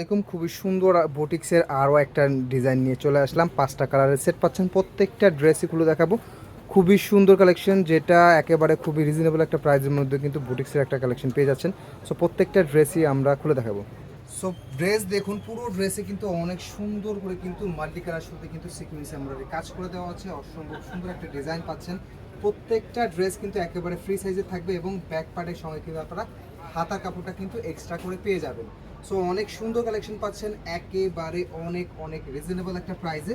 এরকম খুবই সুন্দর বোটিক্সের আরও একটা ডিজাইন নিয়ে চলে আসলাম। পাঁচটা কালারের সেট পাচ্ছেন। প্রত্যেকটা ড্রেসই খুলে দেখাবো। খুবই সুন্দর কালেকশন, যেটা একেবারে খুবই রিজনেবল একটা প্রাইসের মধ্যে কিন্তু বুটিক্সের একটা কালেকশন পেয়ে যাচ্ছেন। সো প্রত্যেকটা ড্রেসই আমরা খুলে দেখাবো। সো ড্রেস দেখুন, পুরো ড্রেসে কিন্তু অনেক সুন্দর করে কিন্তু মাল্টি কালার সাথে কিন্তু সিকুয়েন্স এমব্রয়ডারি কাজ করে দেওয়া আছে। অসম্ভব সুন্দর একটা ডিজাইন পাচ্ছেন। প্রত্যেকটা ড্রেস কিন্তু একেবারে ফ্রি সাইজে থাকবে এবং ব্যাক পার্টের সঙ্গে কিন্তু আপনারা হাতা কাপড়টা কিন্তু এক্সট্রা করে পেয়ে যাবেন। সো অনেক সুন্দর কালেকশন পাচ্ছেন। একেবারে অনেক অনেক রিজনেবল একটা প্রাইসে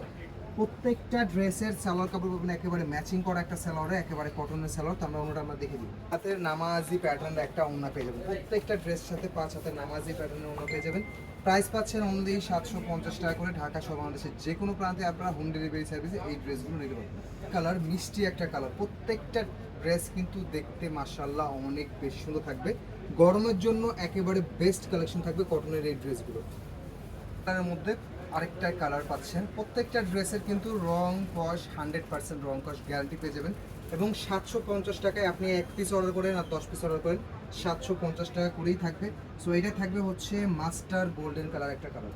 প্রত্যেকটা ড্রেসের সালোয়ার কাপড় পাবেন, একেবারে ম্যাচিং করা একটা সালোয়ারে, একেবারে কটনের সালোয়ার। তো আমরা অন্যটা আমরা দেখে দিই। হাতের নামাজি প্যাটার্নের একটা ওড়না পেয়ে যাবেন। প্রত্যেকটা ড্রেস সাথে পাঁচ হাতের নামাজি প্যাটার্নের ওড়না পেয়ে যাবেন। প্রাইস পাচ্ছেন অনলি সাতশো পঞ্চাশ টাকা করে ঢাকা সহ বাংলাদেশের যে কোনো প্রান্তে আপনারা হোম ডেলিভারি সার্ভিসে এই ড্রেসগুলো নিতে পারবেন। কালার মিষ্টি একটা কালার প্রত্যেকটা ড্রেস কিন্তু দেখতে মার্শাল্লাহ অনেক বেশ সুন্দর থাকবে। গরমের জন্য একেবারে বেস্ট কালেকশন থাকবে কটনের এই ড্রেসগুলো। কালারের মধ্যে আরেকটা কালার পাচ্ছেন। প্রত্যেকটা ড্রেসের কিন্তু রং, কস হান্ড্রেড পার্সেন্ট রং কস গ্যারান্টি পেয়ে যাবেন। এবং সাতশো পঞ্চাশ টাকায় আপনি এক পিস অর্ডার করেন আর দশ পিস অর্ডার করেন, সাতশো পঞ্চাশ টাকা করেই থাকবে। সো এটা থাকবে হচ্ছে মাস্টার গোল্ডেন কালার একটা কালার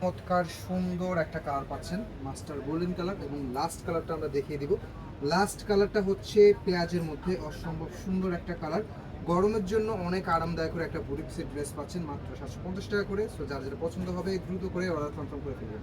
চমৎকার সুন্দর একটা কালার পাচ্ছেন মাস্টার গোল্ডেন কালার এবং লাস্ট কালারটা আমরা দেখিয়ে দিব। লাস্ট কালারটা হচ্ছে পেঁয়াজের মধ্যে অসম্ভব সুন্দর একটা কালার গরমের জন্য অনেক আরামদায়ক করে একটা বুটিক্সের ড্রেস পাচ্ছেন, মাত্র সাতশো পঞ্চাশ টাকা করে। সো যার যেটা পছন্দ হবে, দ্রুত করে অর্ডার কনফার্ম করে ফেলবেন।